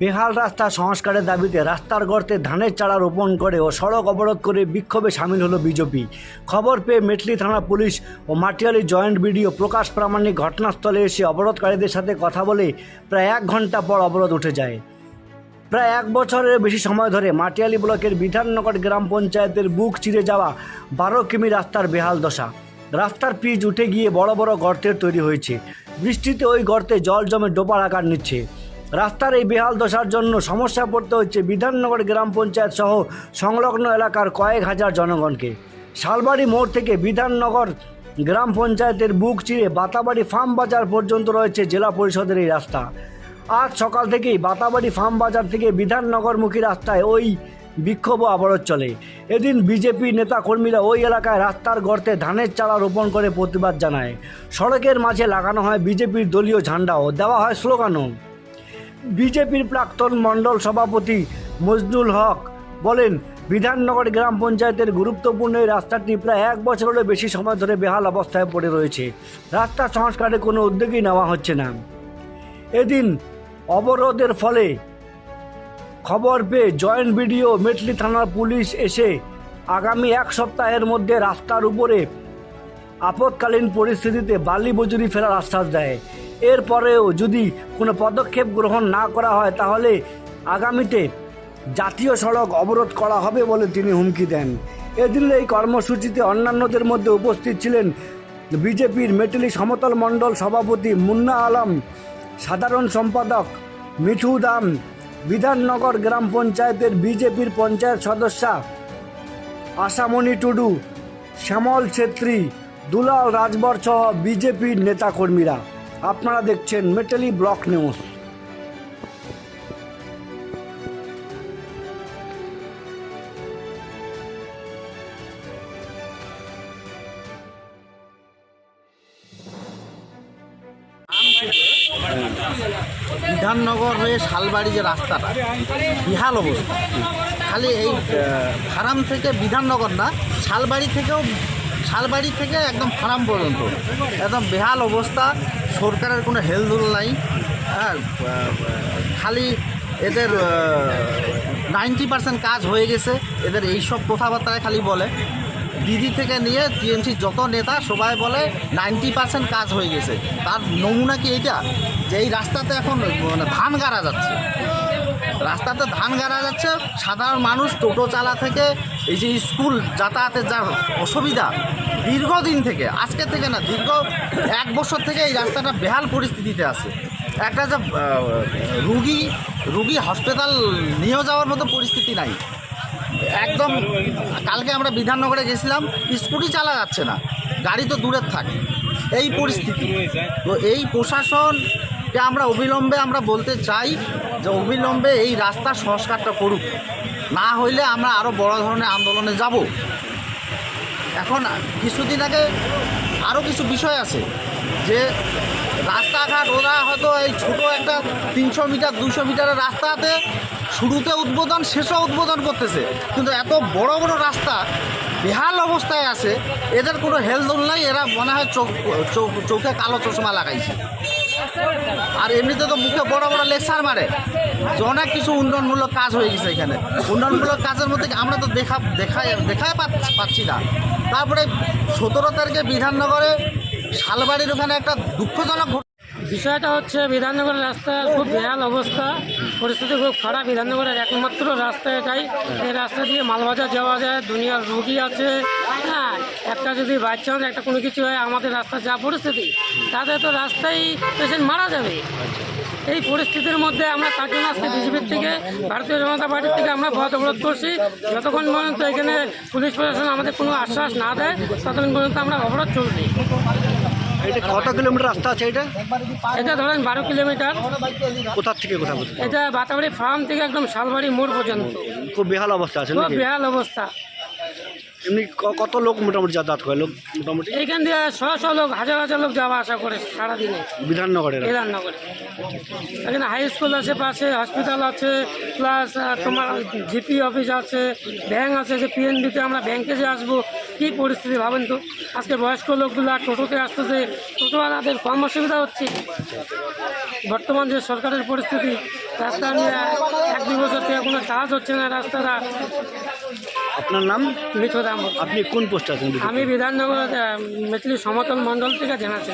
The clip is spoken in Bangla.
বেহাল রাস্তা সংস্কারের দাবিতে রাস্তার গর্তে ধানের চারা রোপণ করে ও সড়ক অবরোধ করে বিক্ষোভে সামিল হলো বিজেপি। খবর পেয়ে মেটলি থানা পুলিশ ও মাটিয়ালি জয়েন্ট বিডিও প্রকাশ প্রামাণিক ঘটনাস্থলে এসে অবরোধকারীদের সাথে কথা বলে প্রায় এক ঘণ্টা পর অবরোধ উঠে যায়। প্রায় এক বছরের বেশি সময় ধরে মাটিয়ালি ব্লকের বিধাননগর গ্রাম পঞ্চায়েতের বুক চিরে যাওয়া বারো কিমি রাস্তার বেহাল দশা। রাস্তার পিচ উঠে গিয়ে বড় বড় গর্তের তৈরি হয়েছে। বৃষ্টিতে ওই গর্তে জল জমে ডোপার আকার নিচ্ছে। রাস্তার এই বেহাল দশার জন্য সমস্যা পড়তে হচ্ছে বিধাননগর গ্রাম পঞ্চায়েত সহ সংলগ্ন এলাকার কয়েক হাজার জনগণকে। শালবাড়ি মোড় থেকে বিধাননগর গ্রাম পঞ্চায়েতের বুক চিরে বাতাবাড়ি ফার্ম বাজার পর্যন্ত রয়েছে জেলা পরিষদের এই রাস্তা। আজ সকাল থেকেই বাতাবাড়ি ফার্ম বাজার থেকে বিধাননগরমুখী রাস্তায় ওই বিক্ষোভ অবরোধ চলে। এদিন বিজেপি নেতাকর্মীরা ওই এলাকায় রাস্তার গর্তে ধানের চারা রোপণ করে প্রতিবাদ জানায়। সড়কের মাঝে লাগানো হয় বিজেপির দলীয় ঝান্ডাও, দেওয়া হয় স্লোগানও। বিজেপির প্রাক্তন মণ্ডল সভাপতি মজনুল হক বলেন, বিধাননগর গ্রাম পঞ্চায়েতের গুরুত্বপূর্ণ এই রাস্তাটি প্রায় এক বছরেরও বেশি সময় ধরে বেহাল অবস্থায় পড়ে রয়েছে। রাস্তা সংস্কারে কোনো উদ্যোগই নেওয়া হচ্ছে না। এদিন অবরোধের ফলে খবর পেয়ে জয়েন্ট বিডিও মেটলি থানার পুলিশ এসে আগামী এক সপ্তাহের মধ্যে রাস্তার উপরে আপৎকালীন পরিস্থিতিতে বালি মজুরি ফেরার আশ্বাস দেয়। এরপরেও যদি কোনো পদক্ষেপ গ্রহণ না করা হয়, তাহলে আগামীতে জাতীয় সড়ক অবরোধ করা হবে বলে তিনি হুমকি দেন। এদিনের এই কর্মসূচিতে অন্যান্যদের মধ্যে উপস্থিত ছিলেন বিজেপির মেটেলি সমতল মণ্ডল সভাপতি মুন্না আলম, সাধারণ সম্পাদক মিঠু দাম, বিধাননগর গ্রাম পঞ্চায়েতের বিজেপির পঞ্চায়েত সদস্যা আশামণি টুডু, শ্যামল ছেত্রী, দুলাল রাজবর সহ বিজেপির নেতাকর্মীরা। আপনারা দেখছেন মেটালি ব্লক নিউজ। বিধাননগর হয়ে শালবাড়ি যে রাস্তাটা, বিহাল অবস্থা। খালি এই ফারাম থেকে বিধাননগর না, শালবাড়ি থেকেও শালবাড়ি থেকে একদম ফার্ম পর্যন্ত। একদম বেহাল অবস্থা, সরকারের কোনো হেলদুল নাই। হ্যাঁ খালি এদের নাইনটি পার্সেন্ট কাজ হয়ে গেছে। এদের এইসব কথাবার্তায় খালি বলে। দিদি থেকে নিয়ে টিএমসি যত নেতা, সবাই বলে নাইনটি পার্সেন্ট কাজ হয়ে গেছে। তার নমুনা কি এইটা? যে এই রাস্তাতে এখন মানে ধান গাড়া যাচ্ছে। রাস্তাতে ধান গাড়া যাচ্ছে, সাধারণ মানুষ টোটো চালা থেকে এই যে স্কুল যাতায়াতের যা অসুবিধা, দীর্ঘদিন থেকে, আজকে থেকে না, দীর্ঘ এক বছর থেকে এই রাস্তাটা বেহাল পরিস্থিতিতে আছে। একটা যে রুগী রুগী হসপিটাল নিয়ে যাওয়ার মতো পরিস্থিতি নাই। একদম কালকে আমরা বিধাননগরে গেছিলাম, স্কুটি চালা যাচ্ছে না, গাড়ি তো দূরের থাকে, এই পরিস্থিতি। তো এই প্রশাসনকে আমরা অবিলম্বে আমরা বলতে চাই যে অবিলম্বে এই রাস্তার সংস্কারটা করুক। না হইলে আমরা আরও বড় ধরনের আন্দোলনে যাব। এখন কিছুদিন আগে আরও কিছু বিষয় আছে যে রাস্তাঘাট, ওরা হয়তো এই ছোটো একটা তিনশো মিটার দুশো মিটারের রাস্তাতে শুরুতে উদ্বোধন শেষও উদ্বোধন করতেছে। কিন্তু এত বড় বড় রাস্তা বেহাল অবস্থায় আছে, এদের কোনো হেলদোল নাই, এরা মনে হয় চোখ, চোখে কালো চশমা লাগাইছে। আর এমনিতে তো মুখে বড় বড় লেকচার মারে। অনেক কিছু উন্নয়নমূলক কাজ হয়ে গেছে এখানে। উন্নয়নমূলক কাজের মধ্যে আমরা তো দেখা, দেখাই দেখাই পাচ্ছি- না। তারপরে সতেরো তারিখে বিধাননগরে শালবাড়ির ওখানে একটা দুঃখজনক বিষয়টা হচ্ছে বিধাননগরের রাস্তার খুব বেহাল অবস্থা। পরিস্থিতি খুব খারাপ। বিধাননগরের একমাত্র রাস্তা এটাই। এই রাস্তা দিয়ে মালবাজার যাওয়া যায়, দুনিয়ার রুগী আছে। হ্যাঁ একটা যদি বাচ্চা একটা কোনো কিছু হয়, আমাদের রাস্তার যা পরিস্থিতি, তাতে তো রাস্তায় পেশেন্ট মারা যাবে। এই পরিস্থিতির মধ্যে আমরা তার জন্য আজকে বিজেপির থেকে, ভারতীয় জনতা পার্টির থেকে আমরা পথ অবরোধ করছি। যতক্ষণ পর্যন্ত এখানে পুলিশ প্রশাসন আমাদের কোনো আশ্বাস না দেয়, ততক্ষণ পর্যন্ত আমরা অবরোধ চলছি এটা কত কিলোমিটার রাস্তা আছে এটা? এটা ধরেন বারো কিলোমিটার। কোথার থেকে কোথা এটা বাতাবাড়ি ফার্ম থেকে একদম শালবাড়ি মোড় পর্যন্ত। খুব বেহাল অবস্থা আছে খুব বেহাল অবস্থা। এমনি কত লোক মোটামুটি যাতায়াত করে? লোক মোটামুটি? এইখান দিয়ে শ শ লোক হাজার হাজার লোক যাওয়া আসা করে সারাদিনে। বিধাননগরের? বিধাননগরে। এখানে হাই স্কুল আছে পাশে হসপিটাল আছে প্লাস তোমার জিপি অফিস আছে ব্যাংক আছে যে পিএনবিতে আমরা ব্যাংকে যে আসব কী পরিস্থিতি ভাবেন তো? আজকে বয়স্ক লোকগুলো টোটোতে আসতেছে টোটোওয়ালাদের কম অসুবিধা হচ্ছে। বর্তমান যে সরকারের পরিস্থিতি রাস্তা নিয়ে এক দুই বছর থেকে কোনো কাজ হচ্ছে না রাস্তাটা। আপনার নাম? মিথদাম আপনি কোন পোস্ট আছেন? আমি বিধাননগর মেটলি সমতল মণ্ডল থেকে জানাচ্ছি